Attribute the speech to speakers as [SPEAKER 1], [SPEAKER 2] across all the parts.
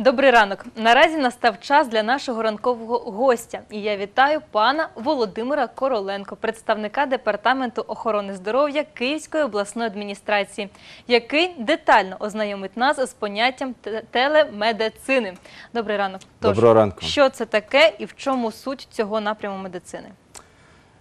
[SPEAKER 1] Добрий ранок. Наразі настав час для нашого ранкового гостя. І я вітаю пана Володимира Короленко, представника департаменту охорони здоров'я Київської обласної адміністрації, який детально ознайомить нас з поняттям телемедицини. Добрий ранок.
[SPEAKER 2] Доброго ранку.
[SPEAKER 1] Що це таке і в чому суть цього напряму медицини?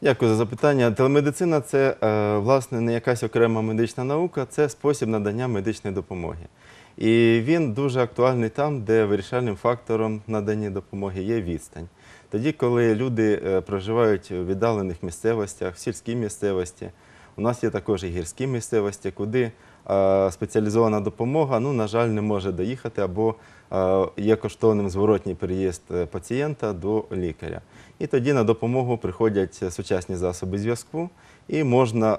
[SPEAKER 2] Дякую за запитання. Телемедицина це е, власне не якась окрема медична наука, це спосіб надання медичної допомоги. І він дуже актуальний там, де вирішальним фактором надання допомоги є відстань. Тоді, коли люди е, проживають у віддалених місцевостях, в сільській місцевості, у нас є також і гірські місцевості, куди е, спеціалізована допомога, ну, на жаль, не може доїхати або е, є коштовним зворотній переїзд пацієнта до лікаря. І тоді на допомогу приходять сучасні засоби зв'язку, і можна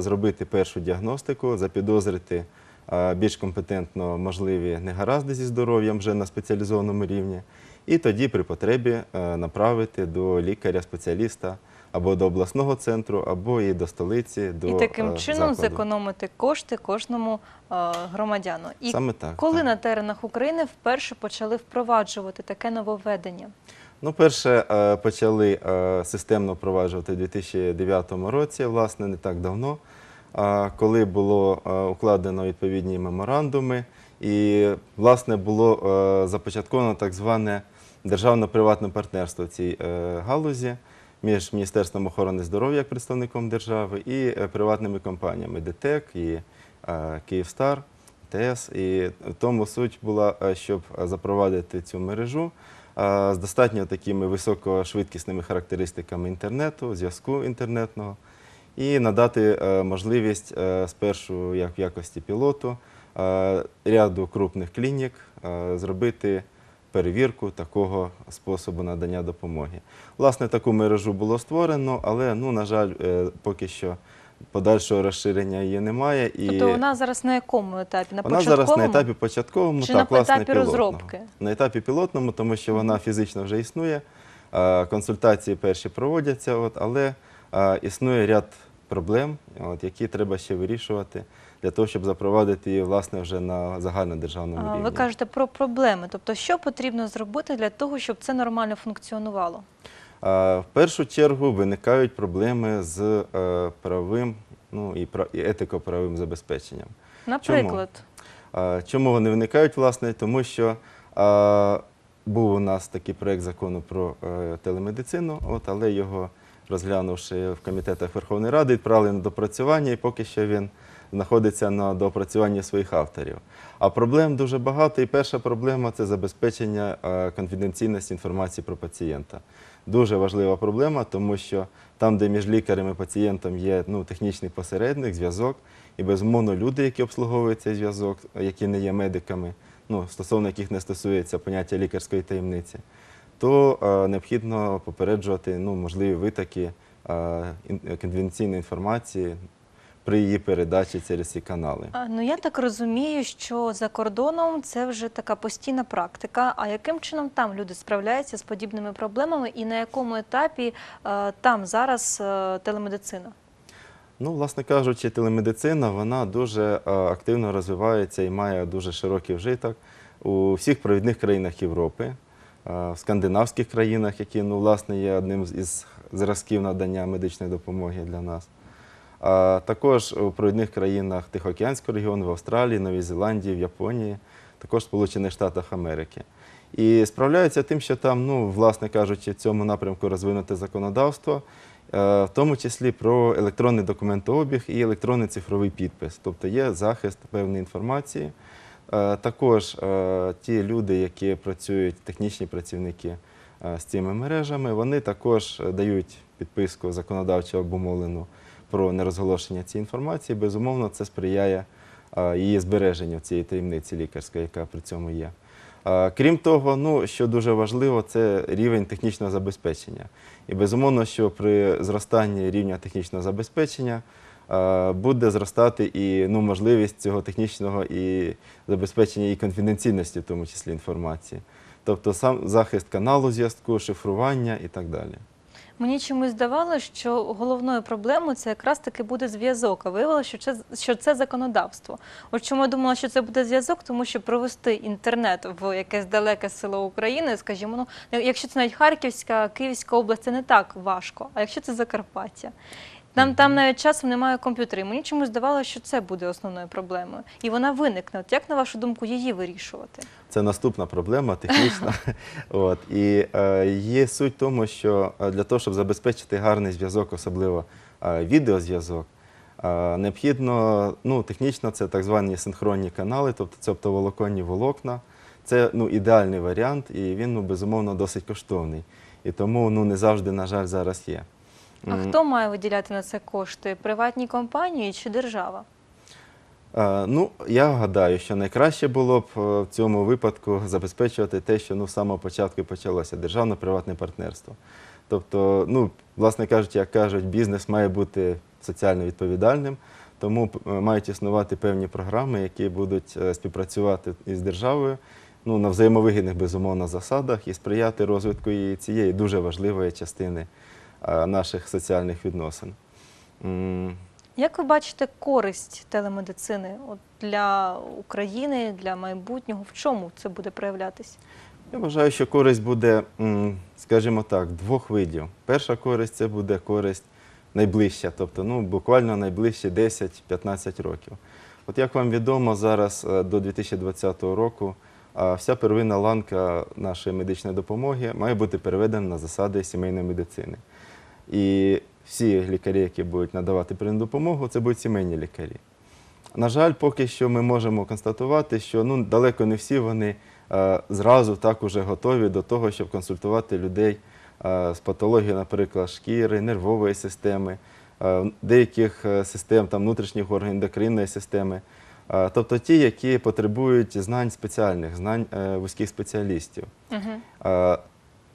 [SPEAKER 2] зробити першу діагностику, запідозрити більш компетентно можливі негаразди зі здоров'ям вже на спеціалізованому рівні, і тоді при потребі е, направити до лікаря-спеціаліста або до обласного центру, або і до столиці, до
[SPEAKER 1] і таким
[SPEAKER 2] е,
[SPEAKER 1] чином
[SPEAKER 2] закладу.
[SPEAKER 1] зекономити кошти кожному е, громадяну. І
[SPEAKER 2] Саме так.
[SPEAKER 1] коли
[SPEAKER 2] так.
[SPEAKER 1] на теренах України вперше почали впроваджувати таке нововведення?
[SPEAKER 2] Ну, перше почали системно впроваджувати у 2009 році, власне, не так давно, коли було е, укладено відповідні меморандуми, і власне було е, започатковано так зване державно-приватне партнерство в цій е, галузі між Міністерством охорони здоров'я як представником держави і приватними компаніями ДТЕК і Київстар. ТС. І тому суть була, щоб запровадити цю мережу з достатньо такими високошвидкісними характеристиками інтернету, зв'язку інтернетного, і надати е, можливість е, спершу, як в якості пілоту, е, ряду крупних клінік зробити перевірку такого способу надання допомоги. Власне, таку мережу було створено, але, ну, на жаль, поки що подальшого розширення її немає. І
[SPEAKER 1] Тобто вона зараз на якому етапі? На
[SPEAKER 2] вона
[SPEAKER 1] початковому?
[SPEAKER 2] зараз на етапі початковому
[SPEAKER 1] Чи
[SPEAKER 2] так,
[SPEAKER 1] на
[SPEAKER 2] власне,
[SPEAKER 1] етапі
[SPEAKER 2] пілотного.
[SPEAKER 1] розробки?
[SPEAKER 2] На етапі пілотному, тому що вона фізично вже існує. Консультації перші проводяться, от, але існує ряд проблем, от, які треба ще вирішувати для того, щоб запровадити її власне вже на загальнодержавному рівні.
[SPEAKER 1] Ви кажете про проблеми. Тобто, що потрібно зробити для того, щоб це нормально функціонувало?
[SPEAKER 2] В першу чергу виникають проблеми з е, правовим ну, і пра- і етико-правовим забезпеченням.
[SPEAKER 1] Наприклад,
[SPEAKER 2] А, Чому вони виникають, власне? Тому що а, був у нас такий проєкт закону про е, телемедицину, от, але його розглянувши в комітетах Верховної Ради, відправили на допрацювання, і поки що він знаходиться на доопрацюванні своїх авторів. А проблем дуже багато. І перша проблема це забезпечення е, конфіденційності інформації про пацієнта. Дуже важлива проблема, тому що там, де між лікарем і пацієнтом є ну, технічний посередник, зв'язок, і безумовно люди, які обслуговують цей зв'язок, які не є медиками, ну, стосовно яких не стосується поняття лікарської таємниці, то е, необхідно попереджувати ну, можливі витоки е, ін- інформації при її передачі через ці канали.
[SPEAKER 1] А, ну я так розумію, що за кордоном це вже така постійна практика. А яким чином там люди справляються з подібними проблемами, і на якому етапі е, там зараз е, телемедицина?
[SPEAKER 2] Ну, власне кажучи, телемедицина вона дуже е, активно розвивається і має дуже широкий вжиток у всіх провідних країнах Європи, в скандинавських країнах, які ну, власне, є одним із зразків надання медичної допомоги для нас. А також у провідних країнах Тихоокеанського регіону, в Австралії, Новій Зеландії, в Японії, також в Сполучених Штатах Америки. І справляються тим, що там, ну, власне кажучи, в цьому напрямку розвинуте законодавство, е, в тому числі про електронний документообіг і електронний цифровий підпис. Тобто є захист певної інформації. Е, Також е, ті люди, які працюють, технічні працівники е, з цими мережами, вони також дають підписку законодавчо обумовлену про нерозголошення цієї інформації. Безумовно, це сприяє її збереженню цієї таємниці лікарської, яка при цьому є. Крім того, ну, що дуже важливо, це рівень технічного забезпечення. І безумовно, що при зростанні рівня технічного забезпечення буде зростати і ну, можливість цього технічного і забезпечення і конфіденційності, в тому числі інформації. Тобто сам захист каналу зв'язку, шифрування і так далі.
[SPEAKER 1] Мені чомусь здавалося, що головною проблемою це якраз таки буде зв'язок. А виявилося, що це, що це законодавство. От чому я думала, що це буде зв'язок, тому що провести інтернет в якесь далеке село України, скажімо, ну якщо це навіть Харківська, Київська область, це не так важко. А якщо це Закарпаття? Там, там навіть часом немає комп'ютерів. Мені чомусь здавалося, що це буде основною проблемою. І вона виникне. От як на вашу думку її вирішувати?
[SPEAKER 2] Це наступна проблема технічна. От. І е, є суть в тому, що е, для того, щоб забезпечити гарний зв'язок, особливо е, відеозв'язок, е, необхідно, ну, технічно це так звані синхронні канали, тобто це оптоволоконні волокна. Це ну, ідеальний варіант, і він ну, безумовно досить коштовний. І тому ну, не завжди, на жаль, зараз є.
[SPEAKER 1] А хто має виділяти на це кошти? Приватні компанії чи держава?
[SPEAKER 2] Е, Ну, я гадаю, що найкраще було б е, в цьому випадку забезпечувати те, що ну, з самого початку і почалося державно-приватне партнерство. Тобто, ну, власне кажучи, як кажуть, бізнес має бути соціально відповідальним, тому е, мають існувати певні програми, які будуть е, співпрацювати із державою ну, на взаємовигідних, безумовно, засадах і сприяти розвитку і цієї дуже важливої частини наших соціальних відносин.
[SPEAKER 1] Як ви бачите користь телемедицини от для України, для майбутнього? В чому це буде проявлятися?
[SPEAKER 2] Я вважаю, що користь буде, скажімо так, двох видів. Перша користь це буде користь найближча, тобто ну, буквально найближчі 10-15 років. От як вам відомо, зараз е, до 2020 року вся первинна ланка нашої медичної допомоги має бути переведена на засади сімейної медицини. І всі лікарі, які будуть надавати первинну допомогу, це будуть сімейні лікарі. На жаль, поки що ми можемо констатувати, що ну, далеко не всі вони е, зразу так уже готові до того, щоб консультувати людей е, з патологією, наприклад, шкіри, нервової системи, е, деяких е, систем там, внутрішніх органів ендокринної системи. Е, тобто ті, які потребують знань спеціальних, знань е, вузьких спеціалістів.
[SPEAKER 1] Угу.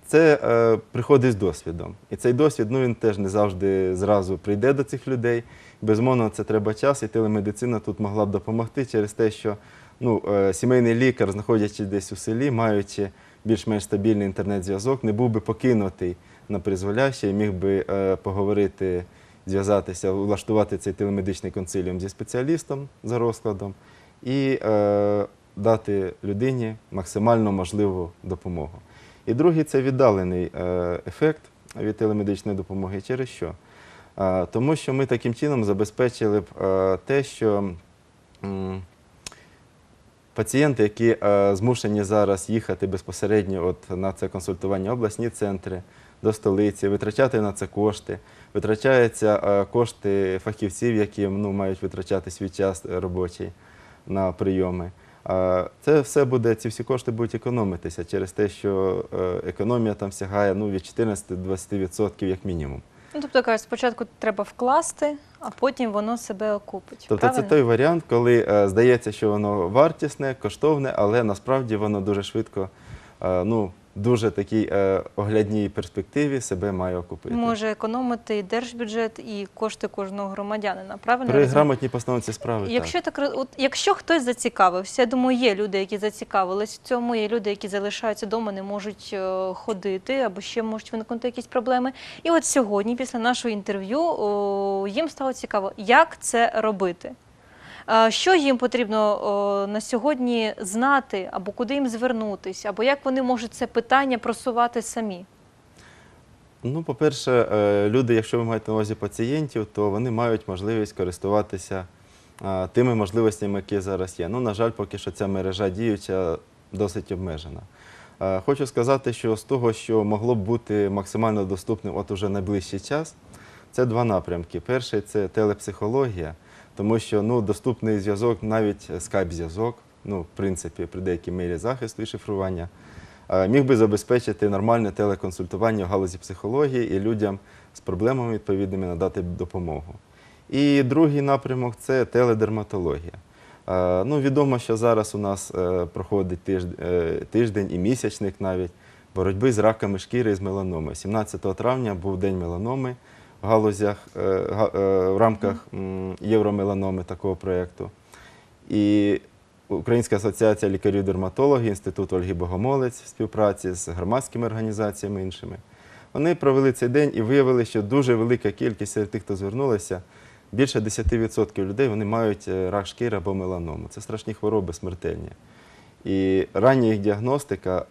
[SPEAKER 2] Це е, приходить з досвідом. І цей досвід ну, він теж не завжди зразу прийде до цих людей. Безумовно, це треба час, і телемедицина тут могла б допомогти через те, що ну, е, сімейний лікар, знаходячись десь у селі, маючи більш-менш стабільний інтернет-зв'язок, не був би покинутий на призволяще і міг би е, поговорити, зв'язатися, влаштувати цей телемедичний консиліум зі спеціалістом за розкладом і е, дати людині максимально можливу допомогу. І другий це віддалений е, ефект від телемедичної допомоги. Через що? Тому що ми таким чином забезпечили б е, те, що пацієнти, які е, змушені зараз їхати безпосередньо на це консультування обласні центри до столиці, витрачати на це кошти, витрачаються кошти фахівців, які ну, мають витрачати свій час робочий на прийоми. Це все буде, ці всі кошти будуть економитися через те, що е, економія там сягає ну, від 14-20% як мінімум.
[SPEAKER 1] Ну, тобто кажуть, спочатку треба вкласти, а потім воно себе окупить.
[SPEAKER 2] Тобто
[SPEAKER 1] правильно?
[SPEAKER 2] це той варіант, коли е, здається, що воно вартісне, коштовне, але насправді воно дуже швидко, е, ну, дуже такій е, оглядній перспективі себе має окупити.
[SPEAKER 1] може економити і держбюджет, і кошти кожного громадянина. Правильно
[SPEAKER 2] При грамотній постановці справи.
[SPEAKER 1] Якщо так роз- от, якщо хтось зацікавився, я думаю, є люди, які зацікавились в цьому, є люди, які залишаються вдома, не можуть е, ходити або ще можуть виникнути якісь проблеми. І от сьогодні, після нашого інтерв'ю, їм стало цікаво, як це робити. Що їм потрібно на сьогодні знати, або куди їм звернутися, або як вони можуть це питання просувати самі?
[SPEAKER 2] Ну, по-перше, е, люди, якщо ви маєте на увазі пацієнтів, то вони мають можливість користуватися тими можливостями, які зараз є. Ну, на жаль, поки що ця мережа діюча досить обмежена. Хочу сказати, що з того, що могло б бути максимально доступним от уже найближчий час, це два напрямки. Перший це телепсихологія, тому що ну, доступний зв'язок, навіть скайп-зв'язок, ну, в принципі, при деякій мірі захисту і шифрування, е, міг би забезпечити нормальне телеконсультування в галузі психології і людям з проблемами відповідними надати допомогу. І другий напрямок це теледерматологія. Е, Ну, відомо, що зараз у нас е, проходить тиждень, і місячник навіть боротьби з раками шкіри і з меланоми. 17 травня був день меланоми галузях е, е, в рамках євромеланоми такого проєкту. І Українська асоціація лікарів-дерматологів, Інститут Ольги Богомолець в співпраці з громадськими організаціями іншими Вони провели цей день і виявили, що дуже велика кількість серед тих, хто звернулися, більше 10% людей вони мають е, рак шкіри або меланому. Це страшні хвороби, смертельні. І рання їх діагностика,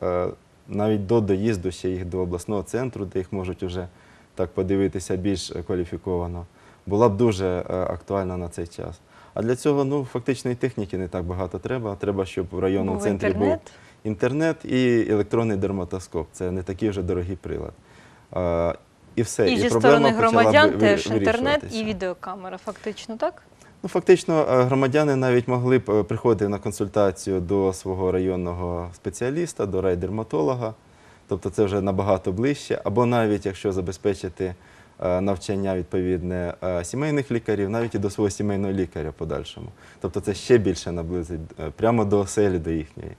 [SPEAKER 2] навіть до доїзду ще їх до обласного центру, де їх можуть вже так подивитися більш кваліфіковано, була б дуже е, актуальна на цей час. А для цього ну, фактично і техніки не так багато треба. Треба, щоб в районному
[SPEAKER 1] Був
[SPEAKER 2] центрі був
[SPEAKER 1] інтернет.
[SPEAKER 2] і електронний дерматоскоп. Це не такий вже дорогий прилад. А, і все.
[SPEAKER 1] І зі сторони громадян теж інтернет і відеокамера, фактично, так?
[SPEAKER 2] Ну, фактично, е, громадяни навіть могли б е, приходити на консультацію до свого районного спеціаліста, до райдерматолога. Тобто це вже набагато ближче. Або навіть якщо забезпечити е, навчання відповідне е, сімейних лікарів, навіть і до свого сімейного лікаря подальшому. Тобто це ще більше наблизить е, прямо до оселі, до їхньої.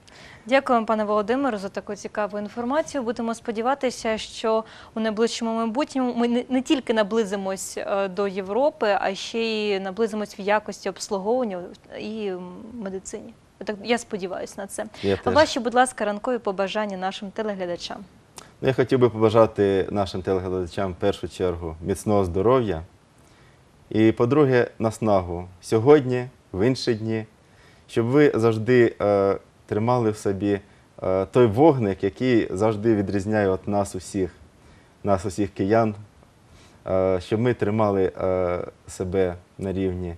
[SPEAKER 1] Дякуємо, пане Володимиру, за таку цікаву інформацію. Будемо сподіватися, що у найближчому майбутньому ми не, тільки наблизимось до Європи, а ще й наблизимось в якості обслуговування і медицині. Я Так я сподіваюся на це.
[SPEAKER 2] Я
[SPEAKER 1] А ваші, будь ласка, ранкові побажання нашим телеглядачам.
[SPEAKER 2] Ну, Я хотів би побажати нашим телеглядачам в першу чергу міцного здоров'я. І, по-друге, наснагу сьогодні, в інші дні, щоб ви завжди е, тримали в собі е, той вогник, який завжди відрізняє от нас усіх, нас усіх киян, е, щоб ми тримали е, себе на рівні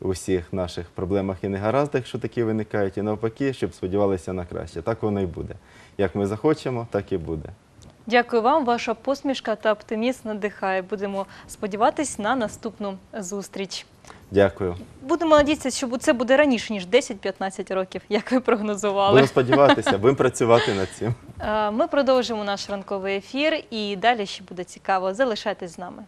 [SPEAKER 2] у всіх наших проблемах і негараздах, що такі виникають, і навпаки, щоб сподівалися на краще. Так воно і буде. Як ми захочемо, так і буде.
[SPEAKER 1] Дякую вам. Ваша посмішка та оптимізм надихає. Будемо сподіватись на наступну зустріч.
[SPEAKER 2] Дякую.
[SPEAKER 1] Будемо надіятися, що це буде раніше ніж 10-15 років, як ви прогнозували.
[SPEAKER 2] Будемо сподіватися, будемо працювати над цим.
[SPEAKER 1] Е, Ми продовжимо наш ранковий ефір і далі ще буде цікаво. Залишайтесь з нами.